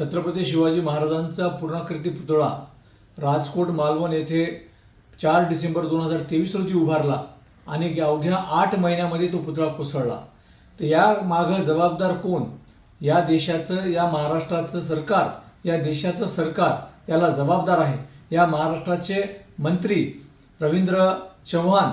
छत्रपती शिवाजी महाराजांचा पूर्णाकृती पुतळा राजकोट मालवण येथे चार डिसेंबर दोन हजार तेवीस रोजी उभारला आणि अवघ्या आठ महिन्यामध्ये तो पुतळा कोसळला. तर या मागं जबाबदार कोण? या देशाचं या महाराष्ट्राचं सरकार या देशाचं सरकार याला जबाबदार आहे. या महाराष्ट्राचे मंत्री रवींद्र चव्हाण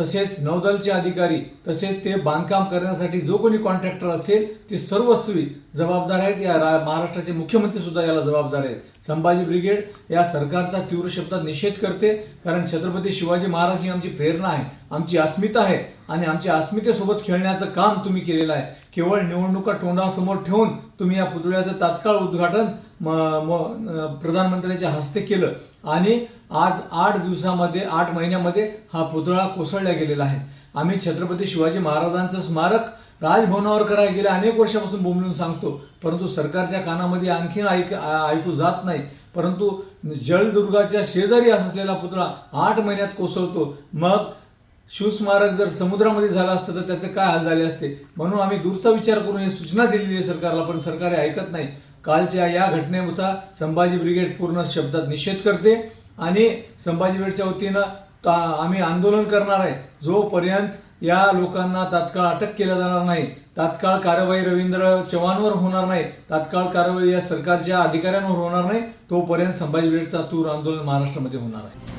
तसेच नौदलचे अधिकारी तसेच ते बांधकाम करण्यासाठी जो कोणी कॉन्ट्रॅक्टर असेल ते सर्वस्वी जबाबदार आहेत. या रा महाराष्ट्राचे मुख्यमंत्री सुद्धा याला जबाबदार आहेत. संभाजी ब्रिगेड या सरकारचा तीव्र शब्दात निषेध करते कारण छत्रपती शिवाजी महाराज ही आमची प्रेरणा आहे. आमची अस्मिता आहे आणि आमच्या अस्मितेसोबत खेळण्याचं काम तुम्ही केलेलं आहे. केवळ निवडणुका तोंडासमोर ठेवून तुम्ही या पुतळ्याचं तात्काळ उद्घाटन म म प्रधानमंत्र्याच्या हस्ते केलं. आणि आज आठ दिवसामध्ये आठ महिन्यामध्ये हा पुतळा कोसळला गेलेला आहे. आम्ही छत्रपती शिवाजी महाराजांचं स्मारक राजभवनावर करायला गेल्या अनेक वर्षापासून बोंबलून सांगतो. परंतु सरकारच्या कानामध्ये आणखीन ऐक ऐकू जात नाही. परंतु जलदुर्गाच्या शेजारी असलेला पुतळा आठ महिन्यात कोसळतो. मग शिवस्मारक जर समुद्रामध्ये झालं असतं तर त्याचे काय हाल झाले असते? म्हणून आम्ही दूरचा विचार करून ही सूचना दिलेली आहे सरकारला पण सरकार हे ऐकत नाही. कालच्या या घटनेचा संभाजी ब्रिगेड पूर्ण शब्दात निषेध करते आणि संभाजी ब्रिगेडच्या वतीनं ता आम्ही आंदोलन करणार आहे. जोपर्यंत या लोकांना तात्काळ अटक केल्या जाणार नाही तात्काळ कारवाई रवींद्र चव्हाणवर होणार नाही तात्काळ कारवाई या सरकारच्या अधिकाऱ्यांवर होणार नाही तोपर्यंत संभाजी ब्रिगेडचा तूर आंदोलन महाराष्ट्रामध्ये होणार आहे.